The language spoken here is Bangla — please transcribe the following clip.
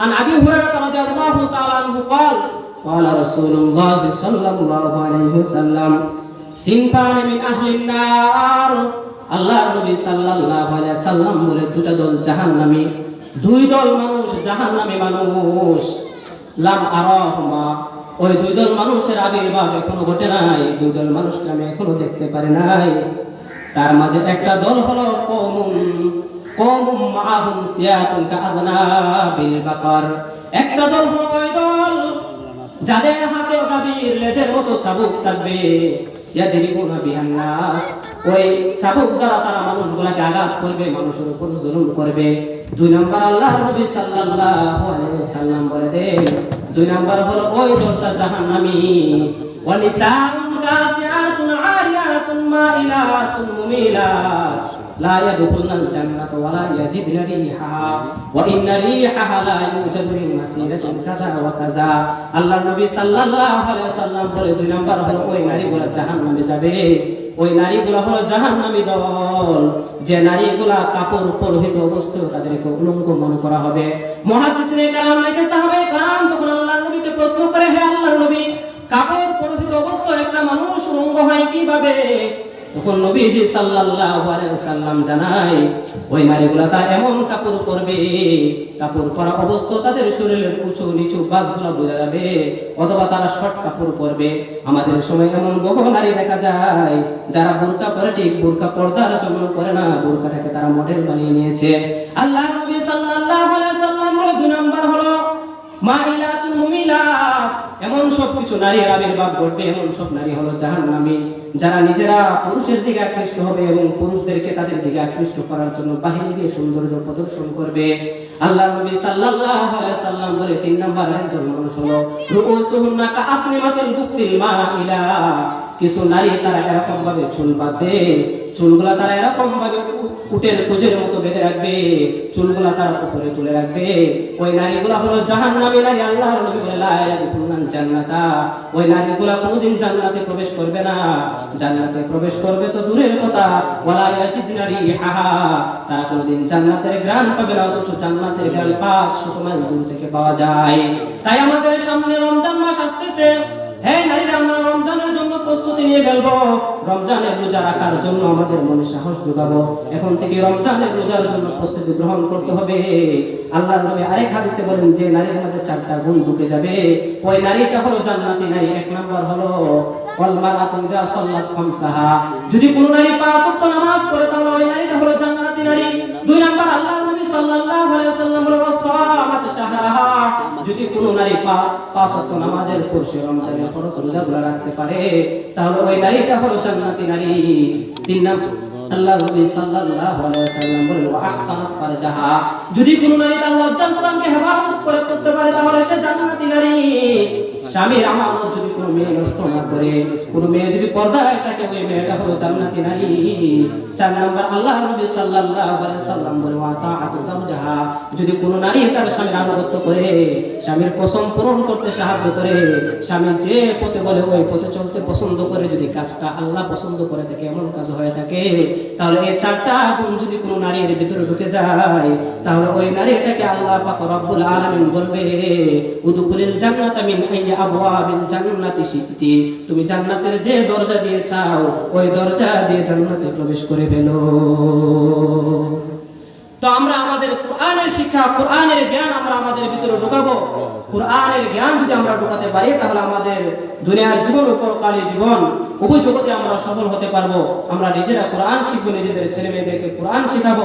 عن ابي هريره رضي الله تعالى عنه قال قال رسول الله صلى الله عليه وسلم সিনফান মিন আহলিন নার আল্লাহর নবী সাল্লাল্লাহু আলাইহি সাল্লাম বলে দুটা দল জাহান্নামী দুই দল মানুষ জাহান্নামী মানুষ লাম আরাহুমা ওই দুই দল মানুষের আবির্ভাব এখনো ঘটে নাই দুই দল মানুষকে আমি এখনো দেখতে পারি নাই তার মাঝে একটা দল হলো কওমুন কওমুম মাআহুম সিয়াতুন কাআযনাবিল বাকার। একটা দল হলো দল? যাদের হাতে গাভীর লেজের মতো চাবুক থাকবে, ইয়াদরিবুনা বিহান নাস ওই চাবুক দ্বারা তারা মানুষগুলাকে আঘাত করবে, মানুষের উপর জুলুম করবে। দুই নম্বর আল্লাহ নবী সাল্লাল্লাহু আলাইহি সাল্লাম বলে দেন দুই নম্বর হলো ওই দলটা জাহান্নামী। ওয়া নিসাউন আরিয়াতুন মাইলাতুন মুমিলাত। لا يدخلن الجنة ولا يجدن ريحها وإن ريحها لا يوجد من مسيرة كذا وكذا আল্লাহ নবী সাল্লাল্লাহু আলাইহি ওয়াসাল্লাম বলে দুই নাম্বার হলো ওই নারীগুলো জাহান্নামে যাবে ওই নারীগুলো হলো জাহান্নামী দল যে নারীগুলা কাপড় পরিহিত অবস্থায় তাদেরকে উলঙ্গ মনে করা হবে মুহাদ্দিসিনে কালাম লেখে সাহাবে কালাম তখন আল্লাহ নবীকে প্রশ্ন করে হে আল্লাহ নবী কাপড় পরিহিত অবস্থায় একটা মানুষ উলঙ্গ হয় কিভাবে তখন নবীজি সাল্লাল্লাহু আলাইহি সাল্লাম জানায়, ওই নারীগুলা তারা এমন কাপড় পরবে, কাপড় পরা অবস্থা তাদের শরীরের উঁচু নিচু বাসগুলো বোঝা যাবে, অথবা তারা শর্ট কাপড় পরবে। আমাদের সময় এমন বহু নারী দেখা যায়, যারা বোরকা পরে, ঠিক বোরকা পর্দার জন্য করে না, বোরকাটাকে তারা মডেল বানিয়ে নিয়েছে। আল্লাহ নবী সাল্লাল্লাহু আলাইহি সাল্লাম বলে, দুই নাম্বার হলো মুমিলাত সব কিছু নারীর আবির্ভাব ঘটবে, এমন সব নারী হলো জাহান নামী যারা নিজেরা পুরুষের দিকে আকৃষ্ট হবে এবং পুরুষদেরকে তাদের দিকে আকৃষ্ট করার জন্য বাহিনী দিয়ে সৌন্দর্য প্রদর্শন করবে। আল্লাহ নবী সাল্লাল্লাহু আলাইহি সাল্লাম বলে, তিন নাম্বার মানুষ হলো রুউসুহুন্না কা আসনিমাতিল বুক্তিল মাইলা কিছু নারী তারা এরকম ভাবে চুল বাঁধবে, চুলগুলা তারা এরকম ভাবে উটের কুজের মতো বেঁধে রাখবে, চুলগুলা তারা উপরে তুলে রাখবে। ওই নারীগুলা হলো জাহান্নামী নারী, আল্লাহর নবী বলে জান্নাতা। ওই নারীগুলা কোনোদিন জান্নাতে প্রবেশ করবে না। জান্নাতে প্রবেশ করবে তো দূরের কথা ইয়াজিদনা রিহাহা। তারা কোনোদিন জান্নাতের গ্রাম পাবে না, অথচ জান্নাতের গ্রাম পাঁচ দূর থেকে পাওয়া যায়। তাই আমাদের সামনে রমজান মাস আসতেছে। হ্যাঁ নারীরা, আমরা রমজানের জন্য প্রস্তুতি নিয়ে ফেলব। রমজানের রোজা রাখার জন্য আমাদের মনে সাহস যোগাবো এখন থেকে রমজানের রোজার জন্য প্রস্তুতি গ্রহণ করতে হবে। আল্লাহ নবী আরেক হাদিসে বলেন, যে নারীর মধ্যে চারটা গুণ ঢুকে যাবে। ওই নারীটা হলো জান্নাতি নারী। এক নম্বর হলো যদি কোনো নারী পাঁচ নামাজ পড়ে, তাহলে ওই নারীটা হলো জান্নাতি নারী। দুই নম্বর আল্লাহ যদি কোনো নারী পাঁচ ওয়াক্ত নামাজের সে রমজানের ফরজ রোজাগুলো রাখতে পারে, তাহলে ওই নারীটা হলো জান্নাতি নারী। তিন নম্বর যদি কোনো নারী তার লজ্জা করে করতে পারে, তাহলে সে জান্নাতি নারী। স্বামীর আমানত যদি কোনো মেয়ে নষ্ট না করে, কোনো মেয়ে যদি পর্দায় থাকে, ওই মেয়েটা হলো জান্নাতি নারী। চার নাম্বার আল্লাহ নবী সাল্লাল্লাহু আলাইহি সাল্লাম বলে ওয়া তাআতু যাওজাহা যদি কোনো নারী তার স্বামীর আনুগত্য করে, স্বামীর কসম পূরণ করতে সাহায্য করে, স্বামী যে পথে বলে, ওই পথে চলতে পছন্দ করে, যদি কাজটা আল্লাহ পছন্দ করে থাকে এমন কাজ হয়ে থাকে, তাহলে এই চারটা গুণ যদি কোনো নারীর ভিতরে ঢুকে যায়, তাহলে ওই নারীটাকে আল্লাহ পাক রব্বুল আলামিন বলবে, উদখুলিল জান্নাতা মিন আইয়্যা তুমি জান্নাতের যে দরজা দিয়ে চাও, ওই দরজা দিয়ে জান্নাতে প্রবেশ করে তো আমরা আমাদের কোরআনের শিক্ষা, কোরআনের জ্ঞান আমরা আমাদের ভিতরে ঢুকাবো। কোরআনের জ্ঞান যদি আমরা ঢুকাতে পারি, তাহলে আমাদের দুনিয়ার জীবন ও পরকালী জীবন উভয় জগতে আমরা সফল হতে পারব। আমরা নিজেরা কোরআন শিখব, নিজেদের ছেলে মেয়েদেরকে কোরআন শিখাবো।